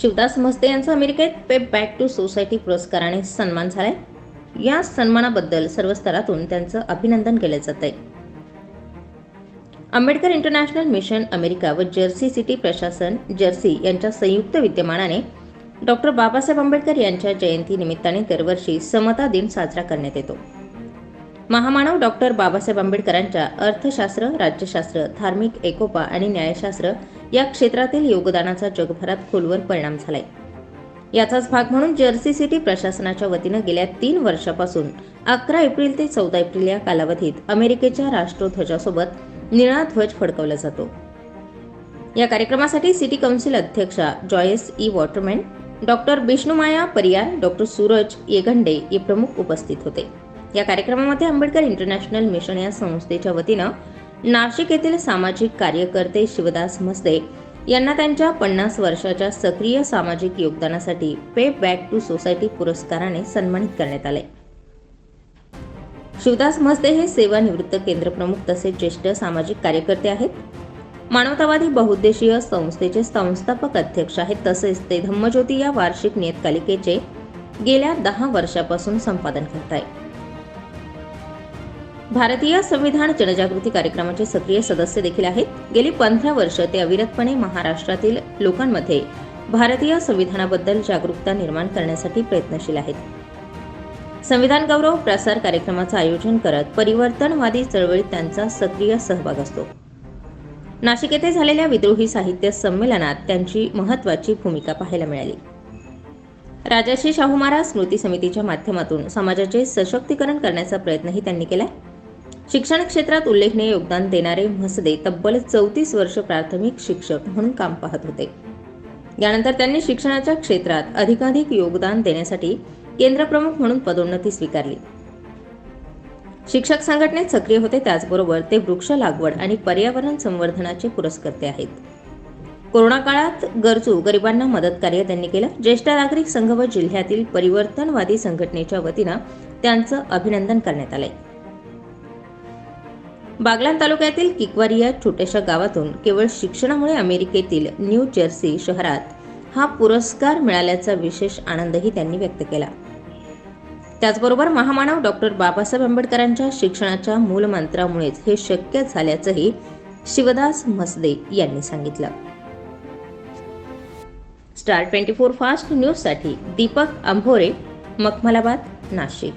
शिवदास मस्ते यांचा अमेरिकेत Pep back to society पुरस्काराने सन्मान झालाय. या सन्मानाबद्दल सर्व स्तरातून त्यांचं अभिनंदन केलं जात आहे आंबेडकर इंटरनॅशनल मिशन अमेरिका व जर्सी सिटी प्रशासन जर्सी यांच्या संयुक्त विद्यमानाने डॉक्टर बाबासाहेब आंबेडकर यांच्या जयंती निमित्ताने दरवर्षी समता दिन साजरा करण्यात येतो. महामानव डॉक्टर बाबासाहेब आंबेडकरांच्या अर्थशास्त्र राज्यशास्त्र धार्मिक एकोपा आणि न्यायशास्त्र या क्षेत्रातील योगदानाचा जगभरात खोलवर परिणाम झालाय. याचाच भाग म्हणून जर्सी सिटी प्रशासनाच्या वतीनं गेल्या तीन वर्षापासून अकरा एप्रिल ते चौदा एप्रिल या कालावधीत अमेरिकेच्या राष्ट्रध्वजासोबत निळा ध्वज फडकवला जातो. या कार्यक्रमासाठी सिटी कौन्सिल अध्यक्षा Joyce E Waterman doctor Vishnumaya Pariyar doctor Suraj येगंडे हे प्रमुख उपस्थित होते. या कार्यक्रमामध्ये आंबेडकर इंटरनॅशनल मिशन या संस्थेच्या वतीनं नाशिक येथील सामाजिक कार्यकर्ते शिवदास मस्ते यांना त्यांच्या पन्नास वर्षाच्या सक्रिय सामाजिक योगदानासाठी पे बॅक टू सोसायटी पुरस्काराने सन्मानित करण्यात आले. शिवदास मस्ते हे सेवानिवृत्त केंद्र प्रमुख तसेच ज्येष्ठ सामाजिक कार्यकर्ते आहेत. मानवतावादी बहुउद्देशीय संस्थेचे संस्थापक अध्यक्ष आहेत. तसेच ते धम्मज्योती या वार्षिक नियतकालिकेचे गेल्या दहा वर्षापासून संपादन करत आहेत भारतीय संविधान जनजागृती कार्यक्रमाचे सक्रिय सदस्य देखील आहेत. गेली पंधरा वर्ष ते अविरतपणे महाराष्ट्रातील लोकांमध्ये भारतीय संविधानाबद्दल जागरूकता निर्माण करण्यासाठी प्रयत्नशील आहेत. संविधान गौरव प्रसार कार्यक्रमाचं आयोजन करत परिवर्तनवादी चळवळीत त्यांचा सक्रिय सहभाग असतो. नाशिक येथे झालेल्या विद्रोही साहित्य संमेलनात त्यांची महत्वाची भूमिका पाहायला मिळाली. राजाशी शाहू महाराज स्मृती समितीच्या माध्यमातून समाजाचे सशक्तीकरण करण्याचा प्रयत्नही त्यांनी केलाय. शिक्षण क्षेत्रात उल्लेखनीय योगदान देणारे म्हसदे तब्बल चौतीस वर्ष प्राथमिक शिक्षक म्हणून काम पाहत होते. यानंतर त्यांनी शिक्षणाच्या क्षेत्रात अधिकाधिक योगदान देण्यासाठी केंद्रप्रमुख म्हणून पदोन्नती स्वीकारली. शिक्षक संघटनेत सक्रिय होते त्याचबरोबर ते वृक्ष लागवड आणि पर्यावरण संवर्धनाचे पुरस्कर्ते आहेत. कोरोना काळात गरजू गरिबांना मदत कार्य त्यांनी केलं. ज्येष्ठ नागरिक संघ व जिल्ह्यातील परिवर्तनवादी संघटनेच्या वतीनं त्यांचं अभिनंदन करण्यात आलंय. बागलान तालुक्यातील किकवारी या छोट्याशा गावातून केवळ शिक्षणामुळे अमेरिकेतील न्यू जर्सी शहरात हा पुरस्कार मिळाल्याचा विशेष आनंदही त्यांनी व्यक्त केला. त्याचबरोबर महामानव डॉक्टर बाबासाहेब आंबेडकरांच्या शिक्षणाच्या मूलमंत्रामुळेच हे शक्य झाल्याचंही शिवदास म्हसदे यांनी सांगितलं. स्टार ट्वेंटी फोर फास्ट न्यूजसाठी दीपक अंभोरे मखमलाबाद नाशिक.